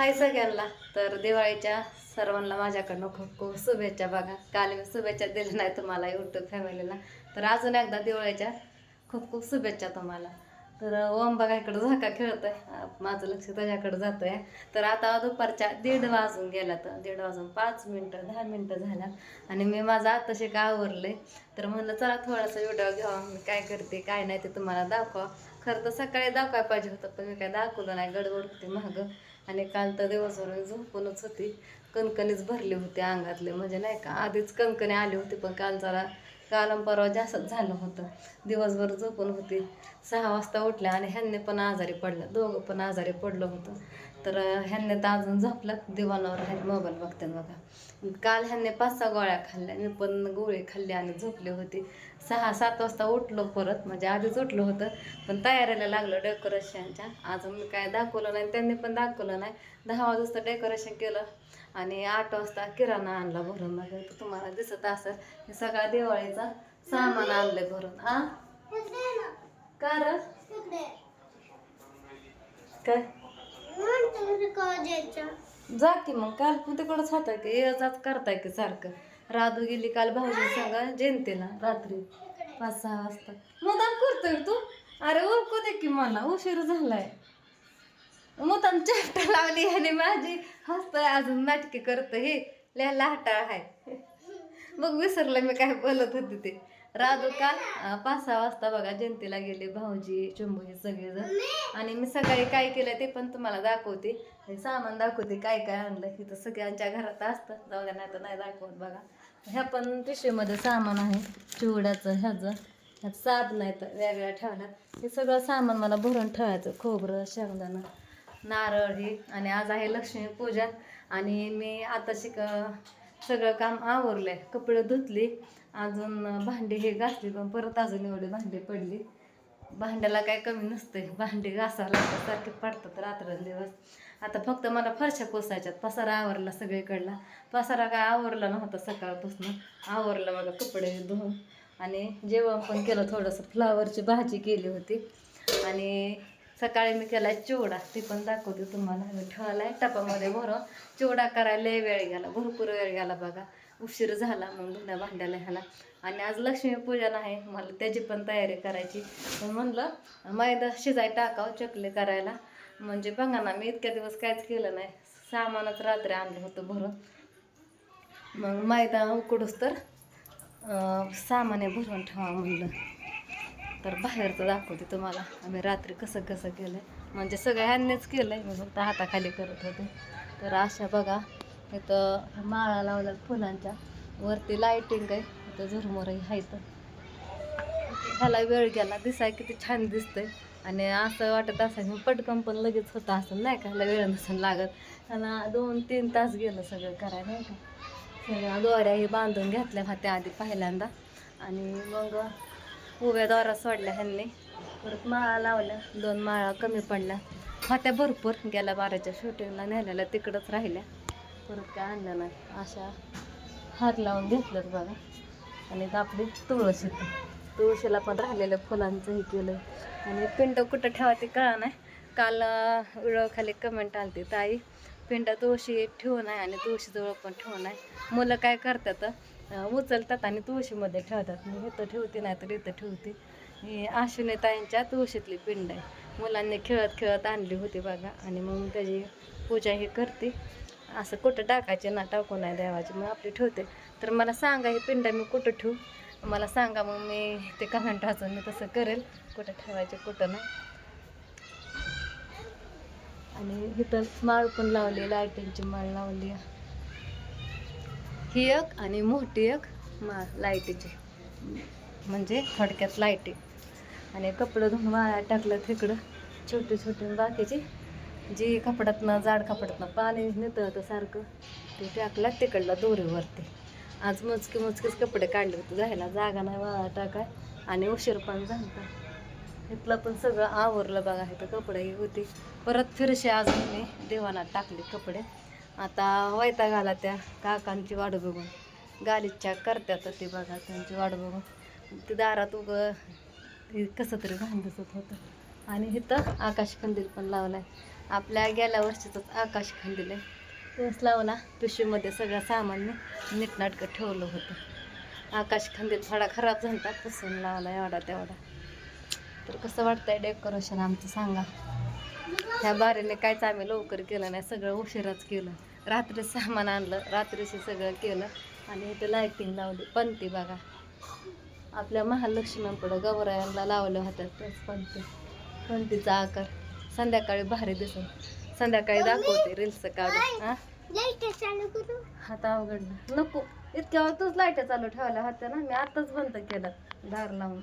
हाय सगळ्यांना. तर दिवाळीच्या सर्वांना माझ्याकडनं खूप खूप शुभेच्छा बघा. काल मी शुभेच्छा दिल्या नाही तुम्हाला यूट्यूब फॅमिलीला तर अजून एकदा दिवाळीच्या खूप खूप शुभेच्छा तुम्हाला. तर ओम बघा इकडं झाका खेळत आहे माझं लक्ष त्याच्याकडं त्याच्याकडे आहे तर आता दुपारच्या दीड वाजून गेला तर दीड वाजून पाच मिनटं दहा मिनटं झाल्या आणि मी माझं आत्ताशी का आवरले तर म्हणलं चला थोडासा व्हिडिओ घ्यावा. मी काय करते काय नाही ते तुम्हाला दाखवा. खरं तर सकाळी दाखवायला पाहिजे होतं पण मी काय दाखवलं नाही. गडबड होती मागं. आणि काल तर दिवसभर झोपूनच होती. कणकणीच भरली होती अंगातले. म्हणजे नाही का आधीच कणकणी आली होती पण काल जरा कालम परवा जास्तच झालं होतं. दिवसभर झोपून होती. सहा वाजता उठल्या आणि ह्यांनी पण आजारी पडलं. दोघं पण आजारी पडलं होतं. तर ह्यांनी तर अजून झोपलं. दिवाणावर ह्यांनी मोबाईल बघतात बघा. काल ह्यांनी पाच सहा गोळ्या खाल्ल्या. मी पण गोळी खाल्ली आणि झोपली होती. सहा सात वाजता उठलो परत म्हणजे आधीच उठलं होतं. पण तयारीला लागलं डेकोरेशनच्या अजून मी काय दाखवलं नाही त्यांनी पण दाखवलं नाही. दहा वाजता डेकोरेशन केलं आणि आठ वाजता किराणा आणला भरून. मग तुम्हाला दिसत असेल हे सगळा दिवाळीचा सामान आणलंय भरून. आ? का र काय जा की मग काल पण तिकडंच होता की ये जात करताय की सारखं. राधू गेली काल भाऊजी सांगा जयंतीला रात्री पाच सहा वाजता. मुदाम करतोय तू. अरे ओळखू दे की मला उशीर झालाय. मुदाम चेष्टा लावली आणि माझी हसतोय अजून नाटके करत हे लिहायला हटाळ आहे मग विसरलं मी काय बोलत होते ते. राधू काल पाच सहा वाजता बघा जयंतीला गेले भाऊजी चंबू हे सगळेजण. आणि मी सकाळी काय केलं ते पण तुम्हाला दाखवते. सामान दाखवते काय काय आणलं हे तर सगळ्यांच्या घरात असतं. जाऊ द्या नाही तर नाही दाखवत बघा. ह्या पण पिशवीमध्ये सामान आहे. चिवड्याचं ह्याचं. ह्यात साध नाही तर वेगळ्या ठेवण्यात हे सगळं सामान मला भरून ठेवायचं खोबरं शेंगदाणं नारळ हे. आणि आज आहे लक्ष्मी पूजा. आणि मी आता शिक सगळं काम आवरलंय. कपडे धुतली. अजून भांडी हे घासली पण परत अजून एवढी भांडी पडली. भांड्याला काय कमी नसतंय. भांडे घासायला सारखे पडतात रात्रंदिवस. आता फक्त मला फरशा पोसायच्यात. पसारा आवरला सगळीकडला. पसारा काय आवरला नव्हता सकाळपासून. आवरलं मला कपडे धुवून. आणि जेवण पण केलं थोडंसं. फ्लावरची भाजी केली होती. आणि सकाळी मी केला चिवडा ती पण दाखवते तुम्हाला. मी ठेवलाय टपामध्ये भरून. चिवडा करायला लय वेळ गेला भरपूर वेळ गेला बघा. उशीर झाला मग धुण्या भांड्याला ह्याला. आणि आज लक्ष्मीपूजन आहे मला त्याची पण तयारी करायची. पण म्हणलं मैदा शिजाय टाकावं चकली करायला. म्हणजे बघा ना मी इतक्या दिवस काहीच केलं नाही. सामानच रात्री आणलं होतं भरून. मग मैदा उकडूस तर सामान सामाने भरून ठेवा म्हणलं. तर बाहेरचं दाखवते तुम्हाला. आम्ही रात्री कसं कसं केलं म्हणजे सगळ्यांनीच केलं आहे मी फक्त हाताखाली करत होते. तर अशा बघा इथं माळा लावल्या फुलांच्या. वरती लाईटिंग आहे. इथं झुरमुरही आहे तर ह्याला वेळ गेला. दिसाय किती छान दिसतंय. आणि असं वाटत असेल पटकन पण लगेच होतं असं नाही का? ह्याला वेळ नसेल लागत. आणि दोन तीन तास गेलं सगळं करायला नाही का? सगळ्या दोऱ्याही बांधून घेतल्या होत्या आधी पहिल्यांदा. आणि मग उभ्या दोरा सोडल्या ह्यांनी. परत माळा लावल्या. दोन माळा कमी पडल्या. होत्या भरपूर गेल्या बाराच्या शूटिंगला नेलेल्या तिकडंच राहिल्या. परत काय आणलं नाही. अशा हात लावून घेतलं बघा. आणि आपली तुळस येते तुळशीला पण राहिलेलं फुलांचं हे केलं. आणि पिंड कुठं ठेवा ते कळा नाही. काल खाली कमेंट आलती ताई. पिंड तुळशी ठेवू आहे आणि तुळशीजवळ पण ठेवू आहे. मुलं काय करतात उचलतात आणि तुळशीमध्ये ठेवतात. मी इथं ठेवते नाही तर इथं ठेवते. ही आश्विनी ताईंच्या तुळशीतली पिंड आहे. मुलांनी खेळत खेळत आणली होती बघा. आणि मग त्याची पूजा ही करते. असं कुठं टाकायचे ना टाकू नाही देवाची. मग आपली ठेवते. तर मला सांगा ही पिंड मी कुठं ठेवू? मला सांगा मग मी ते कमेंट वाचून मी तसं करेल. कुठं ठेवायचे कुठं नाही. आणि इथं माळ पण लावली लाईटिंगची माळ लावली ही एक आणि मोठी एक माळ लाईटीची. म्हणजे थोडक्यात लाईटी. आणि कपडं धुवून वाळ्या टाकलं तिकडं छोटे छोटे बाकीची. जी कपड्यातनं जाड कपड्यातनं पाणी नितळतं सारखं ते टाकलं तिकडला दोरीवरती. आज मोजके मोजकेच कपडे काढले होते जायला जागा नाही वाळा टाकाय. आणि उशीर पण झाला इथलं पण सगळं आवरलं बघा इथं कपडे होते होती. परत फिरशे अजून मी देवानात टाकले कपडे. आता वैताग आला त्या काकांची वाट बघून. गालीच्या करत्यात ते बघा त्यांची वाट बघून. ते दारात उभं कसं तरी घाण दिसत होतं. आणि इथं आकाश कंदील पण लावलाय. आपल्या गेल्या वर्षीच आकाश आहे तोच लावला पिशवीमध्ये सगळं सामान मी नीटनाटकं ठेवलं होतं. आकाश खांदील थोडा खराब झाला पुसून लावला एवढा तेवढा. तर कसं वाटतंय डेकोरेशन आमचं? सांगा. ह्या बारीने कायच आम्ही लवकर केलं नाही सगळं उशिराच केलं. रात्री सामान आणलं रात्रीशी सगळं केलं आणि इथे लायटिंग लावली. पंती बघा. आपल्या महालक्ष्मीपुढं गौरायांना लावल्या होत्या त्याच पंती. पंतीचा आकार. संध्याकाळी भारी दिसून संध्याकाळी दाखवते रील्स काढून. हा? हात अवघडला नको. इतक्या तूच लाइट चालू ठेवल्या होत्या ना. मी आताच बंद केलं. दार लावून.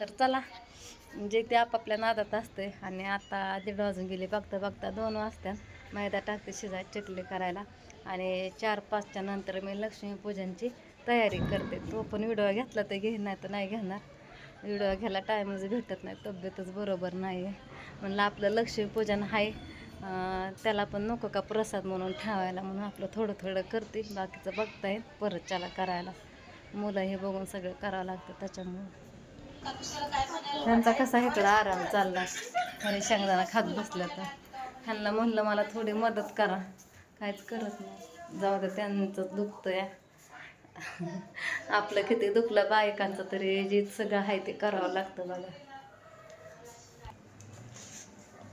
तर चला म्हणजे ते आपापल्या नादात असते आणि आता दीड वाजून गेले बघता बघता दोन वाजता मैदा टाकते शिजाय चकली करायला. आणि चार पाचच्या नंतर मी लक्ष्मीपूजनची तयारी करते. तो पण व्हिडिओ घेतला तर घेईन नाही तर नाही घेणार. व्हिडिओ घ्यायला टाईमच भेटत नाही तब्येतच बरोबर नाही आहे म्हणलं आपलं लक्ष्मीपूजन आहे त्याला पण नको का प्रसाद म्हणून ठेवायला म्हणून आपलं थोडं थोडं करते बाकीचं बघता येईल परत त्याला करायला. मुलं हे बघून सगळं करावं लागतं त्याच्यामुळं. त्यांचा कसा इकडं आराम चालला आणि शेंगदाणा खात बसल्या तर. ह्यांना म्हणलं मला थोडी मदत करा. काहीच करत नाही. जाऊ दे त्यांचं दुखतंय. आपलं किती दुखलं बायकांचं तरी जे सगळं आहे ते करावं लागतं बघा.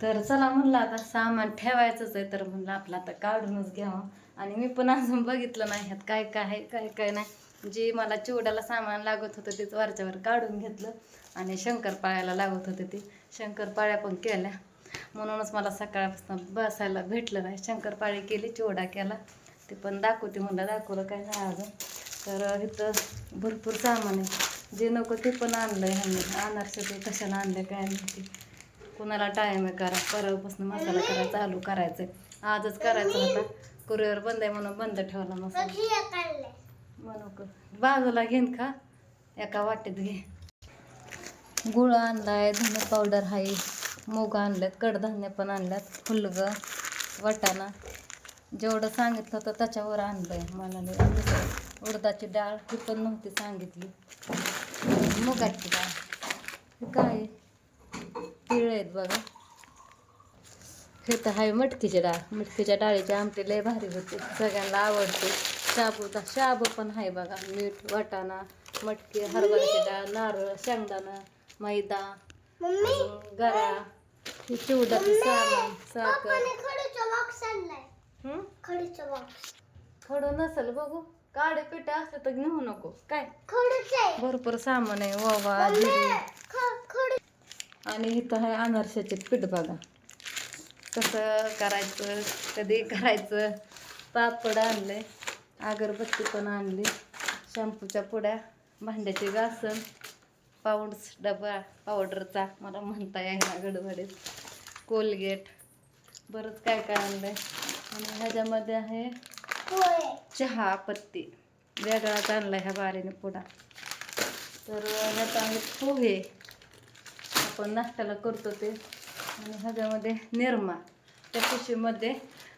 तर चला म्हणलं आता सामान ठेवायचंच आहे तर म्हणलं आपलं आता काढूनच घ्यावं. आणि मी पण अजून बघितलं नाही ह्यात काय काय आहे काय काय नाही. जे मला चिवड्याला सामान लागत होतं तेच वरच्यावर काढून घेतलं आणि शंकरपाळ्याला लागत होते ते. शंकरपाळ्या पण केल्या. म्हणूनच मला सकाळपासून बसायला भेटलं नाही. शंकरपाळी केली चिवडा केला. ते पण दाखवते म्हणलं दाखवलं काय नाही अजून. तर इथं भरपूर सामान आहे. जे नको ते पण आणलं आहे ह्यांनी. अनारसे ते कशाला आणलं काय माहिती. कुणाला टाईम आहे करा. परवापासून मसाला करा चालू करायचं आहे आजच करायचं होता. कुरिअर बंद आहे म्हणून बंद ठेवला मसाला. म्हणू का बाजूला घेईन का? एका वाटेत घे. गुळ आणलाय धने पावडर आहे मूग आणल्यात कडधान्य पण आणल्यात फुलगं वाटाणा. जेवढं सांगितलं होतं त्याच्यावर आणलंय मला उडदाची डाळ ही पण नव्हती सांगितली. मुगाची डाळ. काय? आहे? आहेत बघा. हे तर आहे मटकीची डाळ. मटकीच्या डाळीची आमटी लय भारी होते. सगळ्यांना आवडते. शाबूचा शाबू पण आहे बघा. मीठ वाटाणा मटकी हरभऱ्याची डाळ नारळ शेंगदाणा मैदा गरा हे चिवडाचं सामान साखर. हं? खडू नसेल बघू. काळे पिठे असले तर घेऊ नको. काय? भरपूर सामान आहे ओवा जिरे आणि इथं आहे अनारशाचे पीठ बघा. कसं करायचं कधी करायचं पापड आणले अगरबत्ती पण आणली. शॅम्पूच्या पुड्या भांड्याचे घासन पाऊड्स डबा पावडरचा मला म्हणता येईना गडबडीत. कोलगेट. बरंच काय काय आणलंय. आणि ह्याच्यामध्ये आहे चहा पत्ती. वेगळाच आणला ह्या बारीने पुडा. तर ह्यात आहे पोहे. आपण नाश्त्याला करतो ते. आणि ह्याच्यामध्ये निरमा. त्या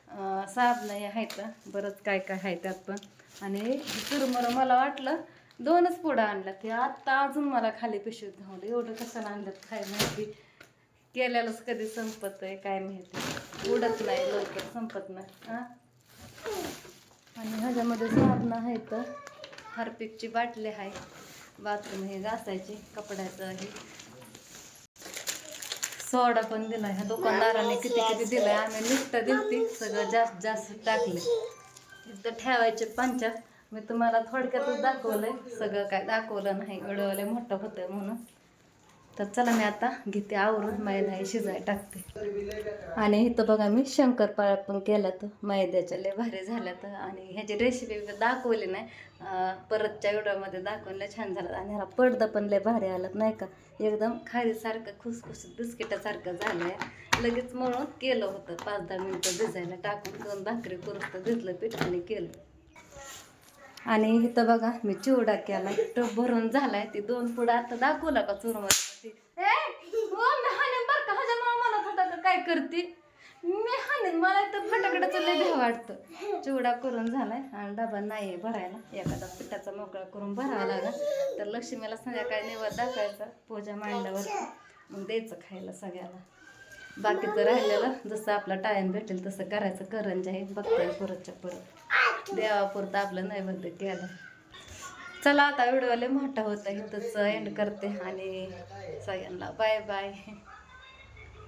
पिशवीमध्ये आहेत. बरंच काय काय आहे त्यात पण. आणि चुरमर मला वाटलं दोनच पुढं आणलं ते आत्ता अजून मला खाली पिशवीत धावलं एवढं कसं आणलं काय माहिती. केल्यालाच कधी संपत आहे काय माहिती. उडत नाही लवकर संपत नाही. हां? आणि ह्याच्यामध्ये साबणं आहेत. हार्पिकची बाटली आहे. बाथरूम हे घासायची कपड्याचं हे. सोडा पण दिला ह्या दुकानदाराने किती किती दिलाय? आम्ही लिस्ट दिलती सगळं जास्त जास्त टाकले. इथं ठेवायचे पंचा. मी तुम्हाला थोडक्यातच दाखवलंय. सगळं काय दाखवलं नाही. एवढं मोठं होतं म्हणून. तर चला मी आता घेते आवरून मैदा हे शिजाय टाकते. आणि इथं बघा मी शंकरपाळा पण केला तर मैद्याच्या लय भारी झाल्या तर आणि ह्याची रेसिपी दाखवली नाही. परतच्या व्हिडिओमध्ये दाखवलं छान झालं आणि ह्याला पडदा पण लय भारी आलं नाही का? एकदम खारीसारखं खुसखुशीत बिस्किटासारखं झालं आहे लगेच म्हणून केलं होतं. पाच दहा मिनटं भिजायला टाकून दोन भाकरी करून तर भिजलं पीठ आणि केलं. आणि इथं बघा मी चिवडा केला. टप भरून झालाय. ती दोन पुढं आता दाखवला का चुरमती हो मी हाणेन बरं का? ह्याच्या मला होता तर काय करते? मी हाणेन मला तर फटाकडं लय भ्या वाटतं. चिवडा करून झालाय आणि डबा नाही भरायला. एखादा पिठाचा मोकळा करून भरावा लागला. तर लक्ष्मीला संध्याकाळी निवड दाखवायचा पूजा मांडल्यावर. मग द्यायचं खायला सगळ्याला. बाकीचं राहिलेलं जसं आपला टाईम भेटेल तसं करायचं. करंजा आहे बघतोय परतच्या परत देवापुरतं आपलं नैवेद्य केलं चला आता व्हिडिओ लय मोठा होता इथंच एंड करते आणि सगळ्यांना बाय बाय